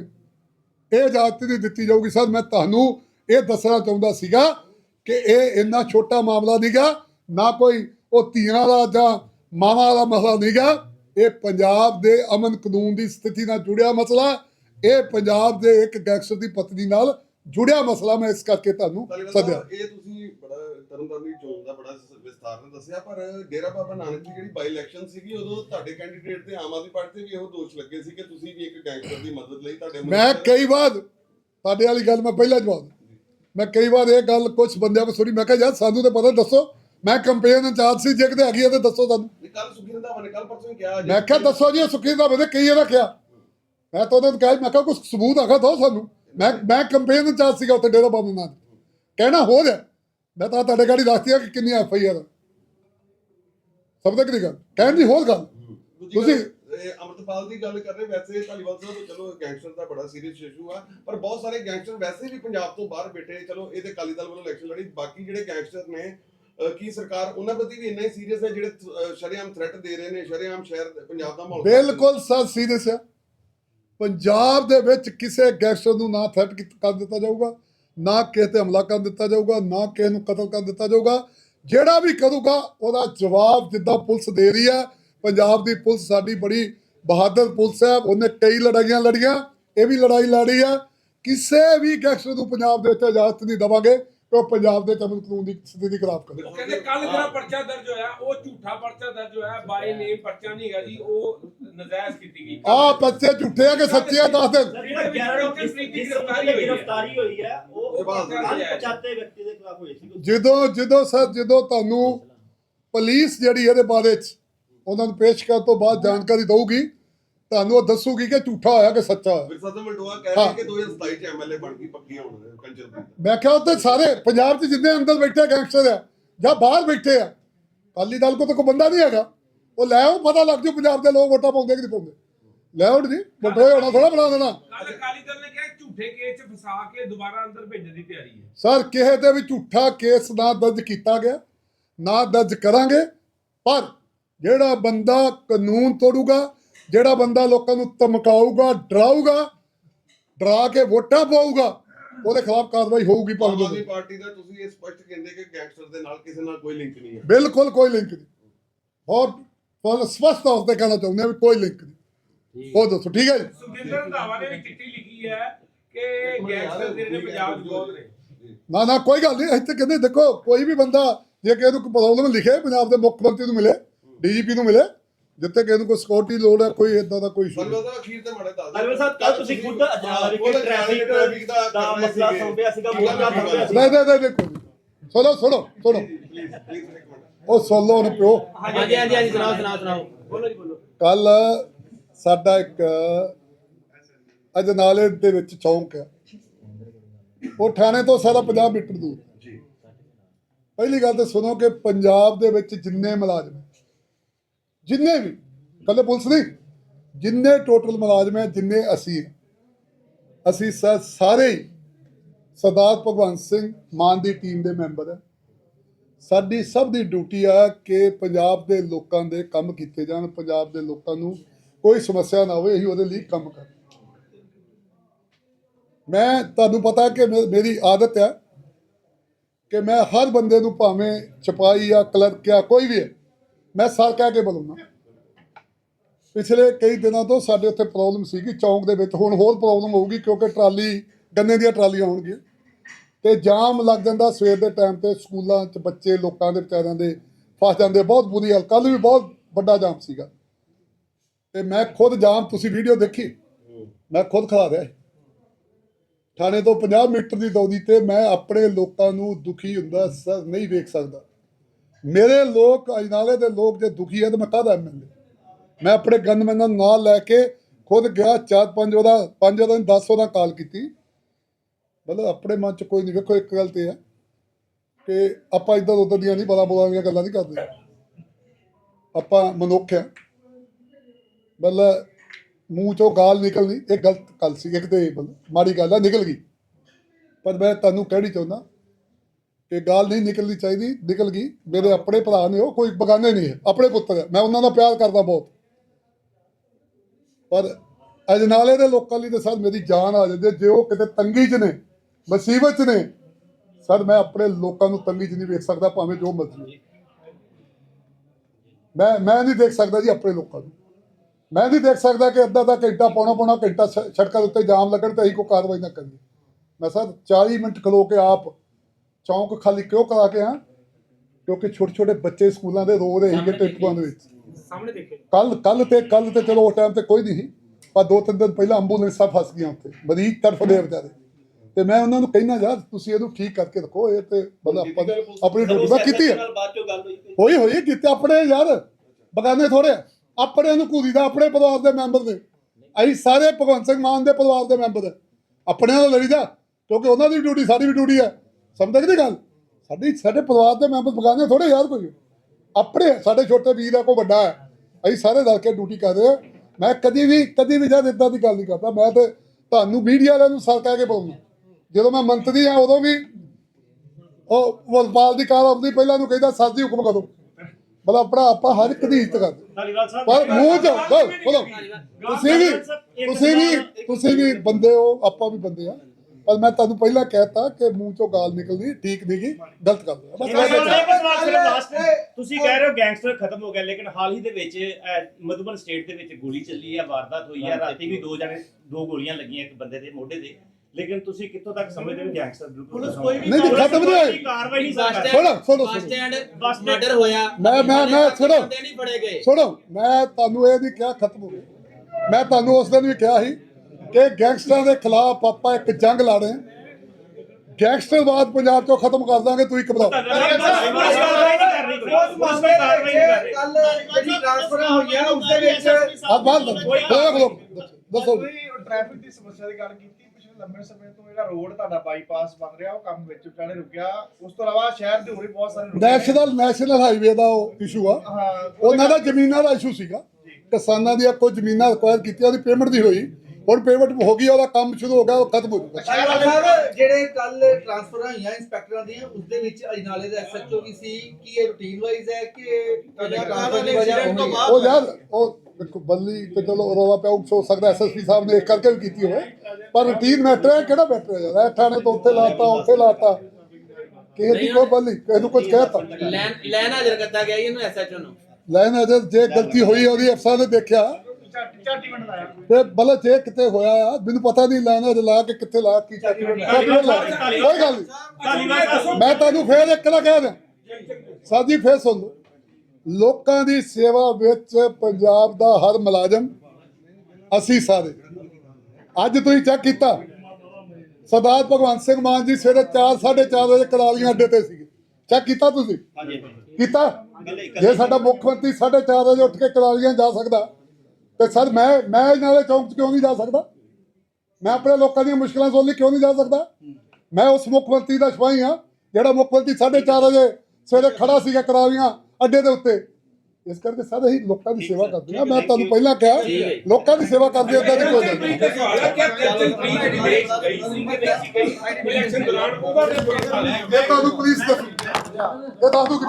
ਇਹ ਇਜਾਜ਼ਤ ਨਹੀਂ ਦਿੱਤੀ ਜਾਊਗੀ, ਸਰ। ਮੈਂ ਤੁਹਾਨੂੰ ਇਹ ਦੱਸਣਾ ਚਾਹੁੰਦਾ ਸੀਗਾ ਕਿ ਇਹ ਇੰਨਾ ਛੋਟਾ ਮਾਮਲਾ ਨਹੀਂਗਾ ਨਾ ਕੋਈ ਉਹ ਧੀਆਂ ਦਾ ਜਾਂ ਮਾਵਾਂ ਦਾ ਮਸਲਾ ਨਹੀਂਗਾ ਇਹ ਪੰਜਾਬ ਦੇ ਅਮਨ ਕਾਨੂੰਨ ਦੀ ਸਥਿਤੀ ਨਾਲ ਜੁੜਿਆ ਮਸਲਾ। ਇਹ ਪੰਜਾਬ ਦੇ ਇੱਕ ਗੈਂਗਸਟਰ ਦੀ ਪਤਨੀ ਨਾਲ ਜੁੜਿਆ ਮਸਲਾ ਮੈਂ ਇਸ ਕਰਕੇ ਤੁਹਾਨੂੰ ਸੱਦਿਆ। ਇਹ ਤੁਸੀਂ ਬੜਾ ਤਰਨਤਾਰਨ ਦੀ ਚੋਣ ਦਾ ਬੜਾ ਵਿਸਥਾਰ ਨਾਲ ਦੱਸਿਆ ਪਰ ਡੇਰਾ ਬਾਬਾ ਨਾਨਕ ਦੀ ਜਿਹੜੀ ਬਾਈ ਇਲੈਕਸ਼ਨ ਸੀਗੀ ਉਦੋਂ ਤੁਹਾਡੇ ਕੈਂਡੀਡੇਟ ਤੇ ਆਮ ਆਦਮੀ ਪਾਰਟੀ ਤੇ ਵੀ ਇਹੋ ਦੋਸ਼ ਲੱਗੇ ਸੀ ਕਿ ਤੁਸੀਂ ਵੀ ਇੱਕ ਗੈਂਗਸਟਰ ਦੀ ਮਦਦ ਲਈ ਤੁਹਾਡੇ ਮੈਂ ਕਈ ਵਾਰ ਤੁਹਾਡੇ ਵਾਲੀ ਗੱਲ ਮੈਂ ਪਹਿਲਾਂ ਜਵਾਬ ਮੈਂ ਕਈ ਵਾਰ ਇਹ ਗੱਲ ਕੁਝ ਬੰਦਿਆਂ ਕੋਲ ਸੁਣੀ ਮੈਂ ਕਿਹਾ ਯਾਰ ਸਾਨੂੰ ਤਾਂ ਪਤਾ ਦੱਸੋ। ਮੈਂ ਕੰਪੇਨ ਇੰਚਾਰਜ ਸੀ ਜੇ ਕਿਤੇ ਹੈਗੀ ਆ ਤਾਂ ਦੱਸੋ ਸਾਨੂੰ। ਕੱਲ ਸੁਖੀਰ ਦਾ ਨੇ ਕੱਲ ਪਰਸੋਂ ਕਿਹਾ ਮੈਂ ਕਿਹਾ ਦੱਸੋ ਜੀ ਸੁਖੀ ਦਾ ਬੰਦੇ ਕਈ ਇਹਦਾ ਕਿਹਾ। ਮੈਂ ਤਾਂ ਉਹਨਾਂ ਨੂੰ ਕਿਹਾ ਮੈਂ ਕਿਹਾ ਕੁਝ ਸਬੂਤ ਆਖਾ ਦੋ ਸਾਨੂੰ। ਮੈਂ ਮੈਂ ਕੰਪੇਨ ਇੰਚਾਰਜ ਸੀਗਾ ਉੱਥੇ ਡੇਰਾ ਬਾਬਾ ਨਾਨਕ। ਕਹਿਣਾ ਹੋ। ਜਾ ਮੈਂ ਤਾਂ ਤੁਹਾਡੇ ਗਾੜੀ ਦੱਸਦੀ ਆ ਕਿ ਕਿੰਨੀ ਐਫ ਆਈ ਆਰ ਸਭ ਤੱਕ ਦੀ ਗੱਲ? ਕਹਿਣ ਦੀ ਹੋਰ ਗੱਲ। ਤੁਸੀਂ- ਇਹ ਅੰਮ੍ਰਿਤਪਾਲ ਦੀ ਗੱਲ ਕਰ ਰਹੇ ਵੈਸੇ ਧਾਲੀਵਾਲ ਸਾਹਿਬ ਚਲੋ ਗੈਂਗਸਟਰ ਦਾ ਬੜਾ ਸੀਰੀਅਸ ਇਸ਼ੂ ਆ। ਪਰ ਬਹੁਤ ਸਾਰੇ ਗੈਂਗਸਟਰ ਵੈਸੇ ਵੀ ਪੰਜਾਬ ਤੋਂ ਬਾਹਰ ਬੈਠੇ। ਚਲੋ ਇਹਦੇ ਅਕਾਲੀ ਦਲ ਵੱਲੋਂ ਇਲੈਕਸ਼ਨ ਲੜੀ। ਬਾਕੀ ਜਿਹੜੇ ਗੈਂਗਸਟਰ ਨੇ ਕੀ ਸਰਕਾਰ ਉਹਨਾਂ ਪ੍ਰਤੀ ਵੀ ਇੰਨਾ ਹੀ ਸੀਰੀਅਸ ਹੈ ਜਿਹੜੇ ਸ਼ਰੇਆਮ ਥ੍ਰੈਟ ਦੇ ਰਹੇ ਨੇ। ਸ਼ਰੇਆਮ ਸ਼ਹਿਰ ਪੰਜਾਬ ਦਾ ਮਾਹੌਲ ਬਿਲਕੁਲ ਸਰ ਸੀਰੀਅਸ ਆ। ਪੰਜਾਬ ਦੇ ਵਿੱਚ ਕਿਸੇ ਗੈਂਗਸਟਰ ਨੂੰ ਨਾ ਥ੍ਰੈਟ ਕਰ ਦਿੱਤਾ ਜਾਊਗਾ, ਨਾ ਕਿਸੇ ਤੇ ਹਮਲਾ ਕਰ ਦਿੱਤਾ ਜਾਊਗਾ, ਨਾ ਕਿਸੇ ਨੂੰ ਕਤਲ ਕਰ ਦਿੱਤਾ ਜਾਊਗਾ। ਜਿਹੜਾ ਵੀ ਕਰੂਗਾ, ਉਹਦਾ ਜਵਾਬ ਜਿੱਦਾਂ ਪੁਲਿਸ ਦੇ ਰਹੀ ਹੈ, ਪੰਜਾਬ ਦੀ ਪੁਲਿਸ ਸਾਡੀ ਬੜੀ ਬਹਾਦਰ ਪੁਲਿਸ ਹੈ, ਉਹਨੇ ਕਈ ਲੜਾਈਆਂ ਲੜੀਆਂ, ਇਹ ਵੀ ਲੜਾਈ ਲੜੀ ਆ ਕਿਸੇ ਵੀ ਗੈਂਗਸਟਰ ਨੂੰ ਪੰਜਾਬ ਦੇ ਵਿੱਚ ਇਜਾਜ਼ਤ ਨਹੀਂ ਦੇਵਾਂਗੇ। ਕਿ ਉਹ ਪੰਜਾਬ ਦੇ ਅਮਨ ਕਾਨੂੰਨ ਦੀ ਸਥਿਤੀ ਖਰਾਬ ਕਰੇ ਉਹ ਕਹਿੰਦੇ ਕੱਲ ਜਿਹੜਾ ਪਰਚਾ ਦਰਜ ਹੋਇਆ ਉਹ ਝੂਠਾ ਪਰਚਾ ਦਰਜ ਹੋਇਆ ਬਾਈ ਨੇਮ ਪਰਚਾ ਨਹੀਂ ਹੈਗਾ ਜੀ ਉਹ ਨਜਾਇਜ਼ ਕੀਤੀ ਗਈ। ਆਹ ਬੱਚੇ ਝੂਠੇ ਆ ਕਿ ਸੱਚੇ ਆ ਦੱਸ ਦੇ। ਜਿਹੜਾ ਗਿਆਰਾਂ ਲੋਕਾਂ ਦੀ ਗ੍ਰਿਫਤਾਰੀ ਹੋਈ ਹੈ। ਗ੍ਰਿਫਤਾਰੀ ਹੋਈ ਹੈ ਉਹ। ਅਣਪਛਾਤੇ ਵਿਅਕਤੀ ਦੇ ਖਿਲਾਫ ਹੋਈ ਸੀ। ਜਦੋਂ ਜਦੋਂ ਸਰ ਜਦੋਂ ਤੁਹਾਨੂੰ ਪੁਲਿਸ ਜਿਹੜੀ ਇਹਦੇ ਬਾਰੇ ਚ ਉਹਨਾਂ ਨੂੰ ਪੇਸ਼ ਕਰਨ ਤੋਂ ਬਾਅਦ ਜਾਣਕਾਰੀ ਦਊਗੀ ਤੁਹਾਨੂੰ ਉਹ ਦੱਸੂਗੀ ਕਿ ਝੂਠਾ ਹੋਇਆ ਕਿ ਸੱਚਾ ਹੋਇਆ। ਵਿਰਸਾ ਸਿੰਘ ਮਲਟੋਆ ਕਹਿ ਹਾਂ। ਰਹੇ ਕਿ 2027 ਚ ਐਮਐਲਏ ਬਣ ਗਈ ਪੱਕੀਆਂ ਹੁਣ ਕੰਚਨ ਮੈਂ ਕਿਹਾ ਉੱਥੇ ਸਾਰੇ ਪੰਜਾਬ 'ਚ ਜਿੰਨੇ ਅੰਦਰ ਬੈਠੇ ਗੈਂਗਸਟਰ ਆ ਜਾਂ ਬਾਹਰ ਬੈਠੇ ਆ ਅਕਾਲੀ ਦਲ ਕੋ ਤਾਂ ਕੋਈ ਬੰਦਾ ਨਹੀਂ ਹੈਗਾ। ਉਹ ਲੈ ਆਓ ਪਤਾ ਲੱਗ ਜੂ ਪੰਜਾਬ ਦੇ ਲੋਕ ਵੋਟਾਂ ਪਾਉਂਦੇ ਕਿ ਨਹੀਂ ਪਾਉਂਦੇ। ਲੈ ਆਉਣ ਜੀ ਮਟੋਏ ਹੋਣਾ ਥੋੜਾ ਬਣਾ ਦੇਣਾ। ਕੱਲ ਅਕਾਲੀ ਦਲ ਨੇ ਕਿਹਾ ਝੂਠੇ ਕੇਸ 'ਚ ਫਸਾ ਕੇ ਦੁਬਾਰਾ ਅੰਦਰ ਭੇਜਣ ਦੀ ਤਿਆਰੀ ਹੈ। ਸਰ ਕਿਸੇ ਤੇ ਵੀ ਝੂਠਾ ਕੇਸ ਨਾ ਦਰਜ ਕੀਤਾ ਗਿਆ ਨਾ ਦਰਜ ਕਰਾਂਗੇ ਪਰ ਜਿਹੜਾ ਬੰਦਾ ਕਾਨੂੰਨ ਤੋੜੂਗਾ ਜਿਹੜਾ ਬੰਦਾ ਲੋਕਾਂ ਨੂੰ ਧਮਕਾਊਗਾ ਡਰਾਊਗਾ ਡਰਾ ਕੇ ਵੋਟਾਂ ਪਾਊਗਾ ਉਹਦੇ ਖਿਲਾਫ ਕਾਰਵਾਈ ਹੋਊਗੀ ਆਮ ਆਦਮੀ ਭਾਵੇਂ ਪਾਰਟੀ ਦਾ ਤੁਸੀਂ ਇਹ ਸਪਸ਼ਟ ਕਹਿੰਦੇ ਕਿ ਗੈਂਗਸਟਰ ਦੇ ਨਾਲ ਕਿਸੇ ਨਾਲ ਕੋਈ ਲਿੰਕ ਨਹੀਂ ਹੈ। ਬਿਲਕੁਲ ਕੋਈ ਲਿੰਕ ਨਹੀਂ। ਬਹੁਤ ਬਹੁਤ ਸਪਸ਼ਟ ਤੌਰ ਤੇ ਕਹਿਣਾ ਚਾਹੁੰਦੇ ਹਾਂ ਵੀ ਕੋਈ ਲਿੰਕ ਨਹੀਂ। ਉਹ ਦੱਸੋ ਠੀਕ ਹੈ ਜੀ? ਸੁਖਿੰਦਰ ਰੰਧਾਵਾ ਨੇ ਵੀ ਚਿੱਠੀ ਲਿਖੀ ਹੈ ਕਿ ਗੈਂਗਸਟਰ ਜਿਹੜੇ ਨੇ ਪੰਜਾਬ 'ਚ ਬਹੁਤ ਨੇ। ਨਾ ਨਾ ਕੋਈ ਗੱਲ ਨਹੀਂ ਤਾਂ ਕਹਿੰਦੇ ਦੇਖੋ ਕੋਈ ਵੀ ਬੰਦਾ ਜੇ ਕਿਸੇ ਨੂੰ ਕੋਈ ਪ੍ਰੋਬਲਮ ਲਿਖੇ ਪੰਜਾਬ ਦੇ ਮੁੱਖ ਮੰਤਰੀ ਨੂੰ ਮਿਲੇ ਡੀਜੀਪੀ ਨੂੰ ਮਿਲੇ ਜਿੱਥੇ ਕਿਸੇ ਨੂੰ ਕੋਈ ਸਿਕਿਉਰਿਟੀ ਲੋੜ ਹੈ ਕੋਈ ਇਦਾਂ ਦਾ ਕੋਈ ਨਹੀਂ। ਬਲਵੰਤ ਅਖੀਰ ਤੇ ਮਾੜੇ ਦੱਸ ਅਰਵਿੰਦ ਸਾਹਿਬ ਕੱਲ ਤੁਸੀਂ ਖੁਦ ਅਜਨਾਲਾ ਵਿਖੇ ਟ੍ਰੈਫਿਕ ਦਾ ਮਸਲਾ ਸੰਭਿਆ ਸੀਗਾ ਮੋਰਚਾ ਸੰਭਿਆ ਸੀ ਨਹੀਂ ਨਹੀਂ ਨਹੀਂ ਦੇਖੋ ਜੀ। ਸੁਣੋ ਸੁਣੋ ਸੁਣੋ। ਉਹ ਸੁਣ ਲਓ ਉਹਨੂੰ ਪਿਓ। ਹਾਂਜੀ ਹਾਂਜੀ ਹਾਂਜੀ ਸੁਣਾਓ ਸੁਣਾਓ ਸੁਣਾਓ। ਬੋਲੋ ਜੀ ਬੋਲੋ। ਕੱਲ ਸਾਡਾ ਇੱਕ ਅਜਨਾਲੇ ਦੇ ਵਿੱਚ ਚੌਂਕ ਹੈ। ਉਹ ਥਾਣੇ ਤੋਂ ਸਾਰਾ 50 ਮੀਟਰ ਦੂਰ। ਜੀ। ਪਹਿਲੀ ਗੱਲ ਤਾਂ ਸੁਣੋ ਕਿ ਪੰਜਾਬ ਦੇ ਵਿੱਚ ਜਿੰਨੇ ਮੁਲਾਜ਼ਮ ਜਿੰਨੇ ਵੀ, ਕੱਲੇ ਪੁਲਿਸ ਨਹੀਂ, ਜਿੰਨੇ ਟੋਟਲ ਮੁਲਾਜ਼ਮ ਹੈ, ਜਿੰਨੇ ਅਸੀਂ ਅਸੀਂ ਸਾ- ਸਾਰੇ ਹੀ ਸਰਦਾਰ ਭਗਵੰਤ ਸਿੰਘ ਮਾਨ ਦੀ ਟੀਮ ਦੇ ਮੈਂਬਰ ਹੈ। ਸਾਡੀ ਸਭ ਦੀ ਡਿਊਟੀ ਆ ਕਿ ਪੰਜਾਬ ਦੇ ਲੋਕਾਂ ਦੇ ਕੰਮ ਕੀਤੇ ਜਾਣ, ਪੰਜਾਬ ਦੇ ਲੋਕਾਂ ਨੂੰ ਕੋਈ ਸਮੱਸਿਆ ਨਾ ਹੋਵੇ, ਅਸੀਂ ਉਹਦੇ ਲਈ ਕੰਮ ਕਰ ਮੈਂ ਤੁਹਾਨੂੰ ਪਤਾ ਕਿ ਮੇ- ਮੇਰੀ ਆਦਤ ਹੈ ਕਿ ਮੈਂ ਹਰ ਬੰਦੇ ਨੂੰ ਭਾਵੇਂ ਚਪਾਈ ਆ, ਕਲਰਕ ਆ, ਕੋਈ ਵੀ ਹੈ ਮੈਂ ਸਰ ਕਹਿ ਕੇ ਬੁਲਾਉਣਾ ਪਿਛਲੇ ਕਈ ਦਿਨਾਂ ਤੋਂ ਸਾਡੇ ਉੱਥੇ ਪ੍ਰੋਬਲਮ ਸੀਗੀ, ਚੌਂਕ ਦੇ ਵਿੱਚ। ਹੁਣ ਹੋਰ ਪ੍ਰੋਬਲਮ ਹੋਊਗੀ ਕਿਉਂਕਿ ਟਰਾਲੀ, ਗੰਨੇ ਦੀਆਂ ਟਰਾਲੀਆਂ ਹੋਣਗੀਆਂ। ਤੇ ਜਾਮ ਲੱਗ ਜਾਂਦਾ ਸਵੇਰ ਦੇ ਟਾਈਮ ਤੇ। ਸਕੂਲਾਂ 'ਚ ਬੱਚੇ, ਲੋਕਾਂ ਦੇ ਵਿਚਾਰਿਆਂ ਦੇ ਫਸ ਜਾਂਦੇ। ਬਹੁਤ ਬੁਰੀ ਹਾਲ ਕੱਲ ਵੀ ਬਹੁਤ ਵੱਡਾ ਜਾਮ ਸੀਗਾ। ਤੇ ਮੈਂ ਖੁਦ ਜਾਮ, ਤੁਸੀਂ ਵੀਡੀਓ ਦੇਖੀ? ਮੈਂ ਖੁਦ ਖੜਾ ਰਿਹਾ ਸੀ। ਥਾਣੇ ਤੋਂ 50 ਮੀਟਰ ਦੀ ਦੌੜੀ ਤੇ ਮੈਂ ਆਪਣੇ ਲੋਕਾਂ ਨੂੰ ਦੁਖੀ ਹੁੰਦਾ, ਸਰ ਨਹੀਂ ਵੇਖ ਸਕਦਾ। ਮੇਰੇ ਲੋਕ, ਅਜਨਾਲੇ ਦੇ ਲੋਕ ਜੇ ਦੁਖੀ ਹੈ ਤਾਂ ਮੈਂ ਕਾਹਦਾ ਐਮਐਲਏ ਮੈਂ ਆਪਣੇ ਗਨਮੈਨਾਂ ਨੂੰ ਨਾਲ ਲੈ ਕੇ ਖੁਦ ਗਿਆ, ਚਾਰ ਪੰਜ ਉਹਦਾ ਪੰਜ ਉਹਦਾ 10 ਉਹਦਾ ਕਾਲ ਕੀਤੀ। ਮਤਲਬ ਆਪਣੇ ਮਨ ਚ ਕੋਈ ਨਹੀਂ, ਵੇਖੋ ਇੱਕ ਗੱਲ ਤੇ ਹੈ ਕਿ ਆਪਾਂ ਇਦਾਂ ਉਧਰ ਦੀਆਂ ਨਹੀਂ, ਬਲਾ ਬੋਲਾਂ ਦੀਆਂ ਗੱਲਾਂ ਨਹੀਂ ਕਰਦੇ। ਆਪਾਂ ਮਨੁੱਖ ਆ। ਮਤਲਬ ਮੂੰਹ ਚੋਂ ਗਾਲ ਨਿਕਲਣੀ, ਇਹ ਗਲਤ ਗੱਲ ਸੀ, ਇੱਕ ਤੇ ਮਤਲਬ ਮਾੜੀ ਗੱਲ ਆ, ਨਿਕਲ ਗਈ। ਪਰ ਮੈਂ ਤੁਹਾਨੂੰ ਕਹਿਣੀ ਚਾਹੁੰਦਾ ਇਹ ਗੱਲ ਨਹੀਂ ਨਿਕਲਣੀ ਚਾਹੀਦੀ, ਨਿਕਲ ਗਈ। ਮੇਰੇ ਆਪਣੇ ਭਰਾ ਨੇ, ਉਹ ਕੋਈ ਬਗਾਨੇ ਨਹੀਂ ਹੈ, ਆਪਣੇ ਪੁੱਤਰ ਹੈ। ਮੈਂ ਉਹਨਾਂ ਦਾ ਪਿਆਰ ਕਰਦਾ ਬਹੁਤ। ਪਰ ਅਜਨਾਲੇ ਦੇ ਲੋਕਾਂ ਲਈ ਤਾਂ ਸਰ ਮੇਰੀ ਜਾਨ ਆ ਜਾਂਦੀ ਹੈ। ਜੇ ਉਹ ਕਿਤੇ ਤੰਗੀ 'ਚ ਨੇ, ਮੁਸੀਬਤ 'ਚ ਨੇ, ਸਰ ਮੈਂ ਆਪਣੇ ਲੋਕਾਂ ਨੂੰ ਤੰਗੀ 'ਚ ਨਹੀਂ ਵੇਖ ਸਕਦਾ, ਭਾਵੇਂ ਜੋ ਮਰਜ਼ੀ ਮੈਂ ਮੈਂ ਨਹੀਂ ਦੇਖ ਸਕਦਾ ਜੀ ਆਪਣੇ ਲੋਕਾਂ ਨੂੰ। ਮੈਂ ਨਹੀਂ ਦੇਖ ਸਕਦਾ ਕਿ ਅੱਧਾ ਦਾ ਘੰਟਾ ਪੌਣਾ ਪੌਣਾ ਘੰਟਾ ਸੜਕਾਂ ਦੇ ਉੱਤੇ ਜਾਮ ਲੱਗਣ ਤੇ ਅਸੀਂ ਕੋਈ ਕਾਰਵਾਈ ਨਾ ਕਰੀਏ। ਮੈਂ ਸਰ 40 ਮਿੰਟ ਖਲੋ ਕੇ ਆਪ ਚੌਂਕ ਖਾਲੀ ਕਿਉਂ ਕਰਾ ਕੇ ਆ? ਕਿਉਂਕਿ ਛੋਟੇ ਛੋਟੇ ਬੱਚੇ ਸਕੂਲਾਂ ਦੇ ਰੋ ਰਹੇ ਸੀਗੇ ਟਿੱਪੂਆਂ ਦੇ ਵਿੱਚ। ਸਾਹਮਣੇ ਦੇਖੇ। ਕੱਲ ਕੱਲ ਤੇ ਕੱਲ ਤੇ ਚਲੋ ਉਸ ਟਾਈਮ ਤੇ ਕੋਈ ਨਹੀਂ ਸੀ ਪਰ ਦੋ ਤਿੰਨ ਦਿਨ ਪਹਿਲਾਂ ਐਂਬੂਲੈਂਸਾਂ ਫਸ ਗਈਆਂ ਉੱਥੇ ਮਰੀਜ਼ ਤੜਫਦੇ ਵਿਚਾਰੇ। ਤੇ ਮੈਂ ਉਹਨਾਂ ਨੂੰ ਕਹਿਣਾ ਯਾਰ ਤੁਸੀਂ ਇਹਨੂੰ ਠੀਕ ਕਰਕੇ ਰੱਖੋ ਇਹ ਤੇ ਆਪਾਂ ਆਪਣੀ ਡਿਊਟੀ ਮੈਂ ਕੀਤੀ ਹੈ ਹੋਈ। ਹੋਈ ਕੀਤੇ ਆਪਣੇ ਯਾਰ ਬਗਾਨੇ ਥੋੜੇ ਆਪਣੇ ਨੂੰ ਘੂਰੀ ਦਾ ਆਪਣੇ ਪਰਿਵਾਰ ਦੇ ਮੈਂਬਰ ਦੇ ਅਸੀਂ ਸਾਰੇ ਭਗਵੰਤ ਸਿੰਘ ਮਾਨ ਦੇ ਪਰਿਵਾਰ ਦੇ ਮੈਂਬਰ ਆਪਣੇ ਨਾਲ ਲੜੀਦਾ ਕਿਉਂਕਿ ਉਹਨਾਂ ਦੀ ਡਿਊਟੀ ਸਾਡੀ ਵੀ ਡਿਊਟੀ ਹੈ ਸਮਝਦੇ ਕਿ ਗੱਲ? ਸਾਡੀ ਸਾਡੇ ਪਰਿਵਾਰ ਦੇ ਮੈਂਬਰ ਬਗਾਨੇ ਥੋੜੇ ਯਾਰ ਕੋਈ? ਆਪਣੇ ਸਾਡੇ ਛੋਟੇ ਵੀਰ ਦਾ ਕੋ ਵੱਡਾ ਹੈ। ਅਸੀਂ ਸਾਰੇ ਰਲ ਕੇ ਡਿਊਟੀ ਕਰ ਰਹੇ ਹਾਂ। ਮੈਂ ਕਦੀ ਵੀ ਕਦੀ ਵੀ ਜਦ ਇਦਾਂ ਦੀ ਗੱਲ ਨਹੀਂ ਕਰਦਾ। ਮੈਂ ਤੇ ਤੁਹਾਨੂੰ ਮੀਡੀਆ ਵਾਲਿਆਂ ਨੂੰ ਸਰ ਕਹਿ ਕੇ ਪਾਉਂਦਾ ਜਦੋਂ ਮੈਂ ਮੰਤਰੀ ਆ ਉਦੋਂ ਵੀ ਉਹ ਵਲਪਾਲ ਦੀ ਕਾਰ ਆਉਂਦੀ ਪਹਿਲਾਂ ਨੂੰ ਕਹਿੰਦਾ ਸਰ ਜੀ ਹੁਕਮ ਕਰੋ। ਮਤਲਬ ਆਪਣਾ ਆਪਾਂ ਹਰ ਇੱਕ ਦੀ ਇੱਜ਼ਤ ਕਰਦੇ। ਪਰ ਮੂੰਹ ਚ ਬੋਲੋ ਤੁਸੀਂ ਵੀ ਤੁਸੀਂ ਵੀ ਤੁਸੀਂ ਵੀ ਬੰਦੇ ਹੋ ਆਪਾਂ ਵੀ ਬੰਦੇ ਆ ਪਰ ਮੈਂ ਤੁਹਾਨੂੰ ਪਹਿਲਾਂ ਕਹਿਤਾ ਕਿ ਮੂੰਹ ਚੋਂ ਗਾਲ ਨਿਕਲਦੀ ਠੀਕ ਨਹੀਂ ਗੀ ਗਲਤ ਬਸ ਸਿਰਫ last, ਤੁਸੀਂ ਕਹਿ ਰਹੇ ਹੋ ਗੈਂਗਸਟਰ ਖਤਮ ਹੋ ਗਿਆ ਲੇਕਿਨ ਹਾਲ ਹੀ ਦੇ ਵਿੱਚ ਅਹ, ਮਧੂਬਨ ਸਟੇਟ ਦੇ ਵਿੱਚ ਗੋਲੀ ਚੱਲੀ ਹੈ ਵਾਰਦਾਤ ਹੋਈ ਹੈ ਰਾਤੀ ਵੀ ਦੋ ਜਣੇ ਦੋ ਗੋਲੀਆਂ ਲੱਗੀਆਂ ਇੱਕ ਬੰਦੇ ਦੇ ਮੋਢੇ ਤੇ। ਲੇਕਿਨ ਤੁਸੀਂ ਕਿੱਥੋਂ ਤੱਕ ਸਮਝਦੇ ਹੋ ਗੈਂਗਸਟਰ ਬਿਲਕੁਲ ਪੁਲਿਸ ਕੋਈ ਵੀ ਨਹੀਂ, ਨਹੀਂ, ਖਤਮ ਨਹੀਂ ਹੋਈ। ਕਾਰਵਾਈ ਨਹੀਂ ਕਰ ਸੁਣੋ, ਸੁਣੋ, ਬੱਸ ਸੁਣੋ। ਸਟੈਂਡ ਬੱਸ ਸਟੈਂਡ- ਮਰਡਰ ਹੋਇਆ। ਮੈਂ- ਮੈਂ- ਮੈਂ- ਸੁਣੋ। ਬੰਦੇ ਨਹੀਂ ਫੜੇ ਗਏ। ਸੁਣੋ ਮੈਂ ਤੁਹਾਨੂੰ ਇਹ ਨਹੀਂ ਕਿਹਾ ਖਤਮ ਹੋ ਗਿਆ। ਮੈਂ ਤੁਹਾਨੂੰ ਉਸ ਦਿਨ ਵੀ ਕਿਹਾ ਸੀ ਕਿ ਗੈਂਗਸਟਰਾਂ ਦੇ ਖਿਲਾਫ ਆਪਾਂ ਇੱਕ ਜੰਗ ਲੜ ਰਹੇ ਹਾਂ ਗੈਂਗਸਟਰਵਾਦ ਪੰਜਾਬ ਚੋਂ ਖਤਮ ਕਰ ਦਾਂਗੇ ਤੁਸੀਂ ਘਬਰਾਓ ਕਾਰਵਾਈ ਨਹੀਂ ਕਰ ਰਹੀ ਕੋਈ ਉਸ ਮਸਲੇ ਕਾਰਵਾਈ ਨਹੀਂ ਕਰ ਰਹੀ ਕੱਲ ਜਿਹੜੀ ਟ੍ਰਾਂਸਫਰ ਹੋਈ ਆ ਉਸ ਦੇ ਵਿੱਚ ਆ ਬਾਤ ਦੱਸੋ ਟ੍ਰੈਫਿਕ ਦੀ ਸਮੱਸਿਆ ਦੀ ਗੱਲ ਕੀਤੀ ਪਿਛਲੇ ਲੰਬੇ ਸਮੇਂ ਤੋਂ ਜਿਹੜਾ ਰੋਡ ਤੁਹਾਡਾ ਬਾਈਪਾਸ ਬਣ ਰਿਹਾ ਉਹ ਕੰਮ ਵਿੱਚ ਵਿਚਾਲੇ ਰੁਕਿਆ ਉਸ ਤੋਂ ਇਲਾਵਾ ਸ਼ਹਿਰ ਦੇ ਹੋਰ ਬਹੁਤ ਸਾਰੇ। ਨੈਸ਼ਨਲ ਨੈਸ਼ਨਲ ਹਾਈਵੇ ਦਾ ਉਹ ਇਸ਼ੂ ਆ ਉਹਨਾਂ ਦਾ ਜ਼ਮੀਨਾਂ ਦਾ ਇਸ਼ੂ ਸੀਗਾ ਕਿਸਾਨਾਂ ਦੀਆਂ ਕੋਈ ਜ਼ਮੀਨਾਂ ਕੀਤੀਆਂ ਉਹਦੀ ਪੇਮੈਂਟ ਦੀ ਹੋਈ ਹੁਣ ਪੇਮੈਂਟ ਹੋ ਗਈ ਉਹਦਾ ਕੰਮ ਸ਼ੁਰੂ ਹੋ ਗਿਆ ਉਹ ਖਤਮ ਹੋ ਜਾਊਗਾ। ਸਾਹਿਬ ਜਿਹੜੇ ਕੱਲ ਟ੍ਰਾਂਸਫਰ ਹੋਈਆਂ ਇੰਸਪੈਕਟਰਾਂ ਦੀਆਂ ਉਸ ਦੇ ਵਿੱਚ ਅਜਨਾਲੇ ਦਾ ਐਸਐਚਓ ਵੀ ਸੀ ਕੀ ਇਹ ਰੂਟੀਨ ਵਾਈਜ਼ ਹੈ ਕਿ ਟ੍ਰਾਂਸਫਰ ਦੀ ਵਜ੍ਹਾ ਉਹ ਯਾਰ ਉਹ ਦੇਖੋ ਬੱਲੀ ਤੇ ਚਲੋ ਰੋਲਾ ਪਿਆ ਉਹ ਹੋ ਸਕਦਾ ਐਸਐਸਪੀ ਸਾਹਿਬ ਨੇ ਇਹ ਕਰਕੇ ਵੀ ਕੀਤੀ ਹੋਵੇ। ਪਰ ਰੂਟੀਨ ਮੈਟਰ ਹੈ ਕਿਹੜਾ ਮੈਟਰ ਹੈ ਯਾਰ? ਇਹ ਥਾਣੇ ਤੋਂ ਉੱਥੇ ਲਾਤਾ ਉੱਥੇ ਲਾਤਾ। ਕਿਸੇ ਦੀ ਕੋਈ ਬੱਲੀ ਕਿਸੇ ਨੂੰ ਕੁਝ ਕਹਿਤਾ। ਲੈਨ ਲੈਨ ਹਾਜ਼ਰ ਕਰਤਾ ਗਿਆ ਜੀ ਇਹਨੂੰ ਐਸਐਚਓ ਨੂੰ। ਲੈਨ ਅਜੇ ਜੇ ਗਲਤੀ ਹੋਈ ਉਹਦੀ ਅਫਸਰ ਨੇ ਦੇਖਿਆ। ਤੇ ਬਲ ਜੇ ਕਿਤੇ ਹੋਇਆ ਆ ਮੈਨੂੰ ਪਤਾ ਨਹੀਂ ਲੈਨ ਅਜੇ ਲਾ ਕੇ ਕਿੱਥੇ ਲਾ ਕੀ ਕੋਈ ਗੱਲ ਨਹੀਂ। ਮੈਂ ਤੁਹਾਨੂੰ ਫੇਰ ਇੱਕ ਨਾ ਕਹਿ ਦਿਆਂ। ਸਾਜੀ ਫੇਰ ਸੁਣ ਲਓ। ਲੋਕਾਂ ਦੀ ਸੇਵਾ ਵਿੱਚ ਪੰਜਾਬ ਦਾ ਹਰ ਮੁਲਾਜ਼ਮ ਅਸੀਂ ਸਾਰੇ। ਅੱਜ ਤੁਸੀਂ ਚੈੱਕ ਕੀਤਾ। ਸਰਦਾਰ ਭਗਵੰਤ ਸਿੰਘ ਮਾਨ ਜੀ ਸਵੇਰੇ 4 4:30 ਵਜੇ ਕਰਾਲੀਆਂ ਅੱਡੇ ਤੇ ਸੀਗੇ। ਚੈੱਕ ਕੀਤਾ ਤੁਸੀਂ? ਹਾਂਜੀ। ਕੀਤਾ? ਜੇ ਸਾਡਾ ਮੁੱਖ ਮੰਤਰੀ 4:30 ਵਜੇ ਉੱਠ ਕੇ ਕਰਾਲੀਆਂ ਜਾ ਸਕਦਾ ਤੇ ਸਰ, ਮੈਂ ਮੈਂ ਇਹਨਾਂ ਦੇ ਚੌਂਕ 'ਚ ਕਿਉਂ ਨਹੀਂ ਜਾ ਸਕਦਾ? ਮੈਂ ਆਪਣੇ ਲੋਕਾਂ ਦੀਆਂ ਮੁਸ਼ਕਲਾਂ ਸੁਣਨ ਲਈ ਕਿਉਂ ਨਹੀਂ ਜਾ ਸਕਦਾ? ਮੈਂ ਉਸ ਮੁੱਖ ਮੰਤਰੀ ਦਾ ਸਿਪਾਹੀ ਹਾਂ, ਜਿਹੜਾ ਮੁੱਖ ਮੰਤਰੀ 4:30 ਵਜੇ ਸਵੇਰੇ ਖੜਾ ਸੀਗਾ ਕਰਾਲੀਆਂ ਅੱਡੇ ਦੇ ਉੱਤੇ। ਇਸ ਕਰਕੇ ਸਾਰੇ ਹੀ ਲੋਕਾਂ ਦੀ ਸੇਵਾ ਕਰਦੇ ਹਾਂ। ਮੈਂ ਤੁਹਾਨੂੰ ਪਹਿਲਾਂ ਕਿਹਾ, ਲੋਕਾਂ ਦੀ ਸੇਵਾ ਕਰਦੇ ਏਦਾਂ ਦੀ ਕੋਈ ਨਹੀਂ। ਇਹ ਤੁਹਾਨੂੰ ਪੁਲਿਸ ਦੱਸੂ। ਇਹ ਦੱਸ ਦੂ ਕਿ